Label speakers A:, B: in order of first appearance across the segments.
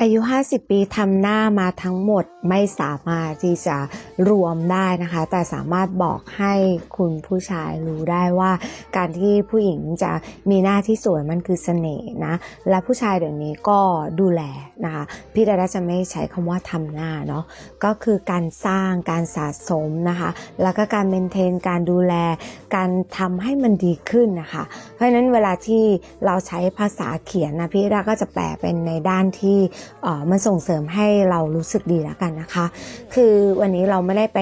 A: อายุ 50 ปีทำหน้ามาทั้งหมดไม่สามารถที่จะรวมได้นะคะ แต่สามารถบอกให้คุณผู้ชายรู้ได้ว่า การที่ผู้หญิงจะมีหน้าที่สวยมันคือเสน่ห์นะ และผู้ชายเดี๋ยวนี้ก็ดูแลนะคะ พี่ดาดาจะไม่ใช้คำว่าทำหน้าเนาะ ก็คือการสร้างการสะสมนะคะ แล้วก็การเมนเทนการดูแล การทำให้มันดีขึ้นนะคะ เพราะฉะนั้นเวลาที่เราใช้ภาษาเขียนนะพี่ดาก็จะแปลเป็นในด้านที่มันส่งเสริมให้เรารู้สึกดีแล้วกันนะคะ คือวันนี้เราไม่ได้ไป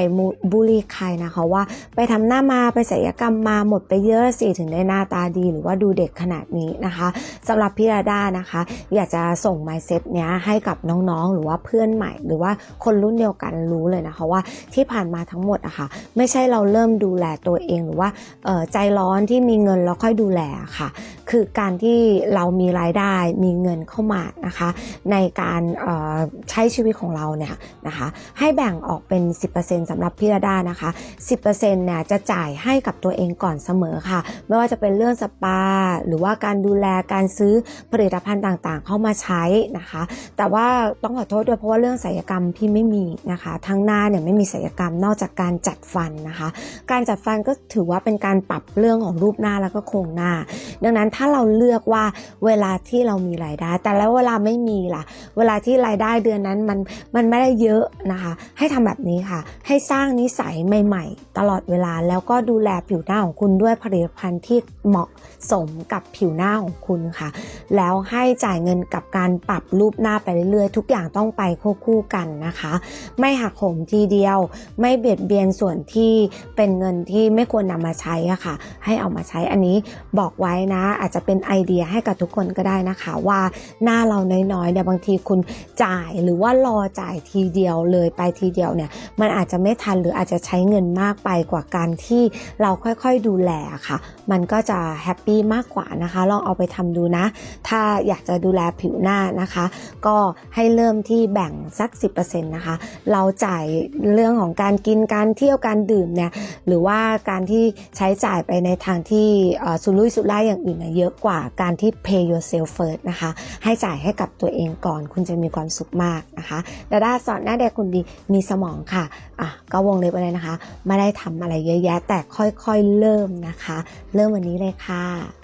A: บูลลี่ใครนะคะว่าไปทำหน้ามาไปศัลยกรรมมาหมดไปเยอะสิถึงได้หน้าตาดีหรือว่าดูเด็กขนาดนี้นะคะสำหรับพี่ดาด้านะคะ อยากจะส่ง mindset เนี้ยให้กับน้องๆ หรือว่าเพื่อนใหม่ หรือว่าคนรุ่นเดียวกันรู้เลยนะคะว่าที่ผ่านมาทั้งหมดอะค่ะไม่ใช่เราเริ่มดูแลตัวเองหรือว่าใจร้อนที่มีเงินแล้วค่อยดูและค่ะ คือการที่เรามีรายได้มีเงินเข้ามานะคะ ในการใช้ชีวิตของเราเนี่ยนะคะ ให้แบ่งออกเป็น 10%สำหรับพี่ระดานะคะ 10%เนี่ยจะจ่ายให้กับตัวเองก่อนเสมอค่ะ ไม่ว่าจะเป็นเรื่องสปา หรือว่าการดูแลการซื้อผลิตภัณฑ์ต่างๆ เข้ามาใช้นะคะ แต่ว่าต้องขอโทษด้วยเพราะว่าเรื่องศัลยกรรมพี่ไม่มีนะคะทั้งหน้าเนี่ยไม่มีศัลยกรรมนอกจากการจัดฟันนะคะ การจัดฟันก็ถือว่าเป็นการปรับเรื่องของรูปหน้าแล้วก็โครงหน้า ดังนั้นถ้าาเราเลือกว่าเวลาที่เรามีรายได้ แต่แล้วเวลาไม่มีล่ะ เวลาที่รายได้เดือนนั้นมันมันไม่ได้เยอะนะคะ ให้ทำแบบนี้ค่ะ ให้สร้างนิสัยใหม่ ๆ ตลอดเวลาแล้วก็ดูแลผิวหน้าของคุณด้วยผลิตภัณฑ์ที่เหมาะสมกับผิวหน้าของคุณค่ะ แล้วให้จ่ายเงินกับการปรับรูปหน้าไปเรื่อยๆ ทุกอย่างต้องไปควบคู่กันนะคะ ไม่หักโหมทีเดียว ไม่เบียดเบียนส่วนที่เป็นเงินที่ไม่ควรนำมาใช้อะค่ะ ให้เอามาใช้อันนี้บอกไว้นะอาจจะเป็นไอเดียให้กับทุกคนก็ได้นะคะ ว่าหน้าเราน้อยๆเนี่ยบางทีคุณจ่ายหรือว่ารอจ่ายทีเดียวเลยไปทีเดียวเนี่ยมันอาจจะไม่ทันหรืออาจจะใช้เงินมากไปกว่าการที่เราค่อยๆดูแลค่ะ มันก็จะแฮปปี้มากกว่านะคะ ลองเอาไปทำดูนะ ถ้าอยากจะดูแลผิวหน้านะคะ ก็ให้เริ่มที่แบ่งสัก 10%นะคะ เราจ่ายเรื่องของการกินการเที่ยวการดื่มเนี่ยหรือว่าการที่ใช้จ่ายไปในทางที่สุรุ่ยสุร่ายอย่างอื่นนะเยอะกว่าการที่ pay yourself first นะคะ ให้จ่ายให้กับตัวเองก่อน คุณจะมีความสุขมากนะคะดาด้าสอนหน้าเด็กคุณดีมีสมองค่ะอะก็วงเล็บไปเลยนะคะ ไม่ได้ทำอะไรเยอะแยะแต่ค่อยๆเริ่มนะคะ เริ่มวันนี้เลยค่ะ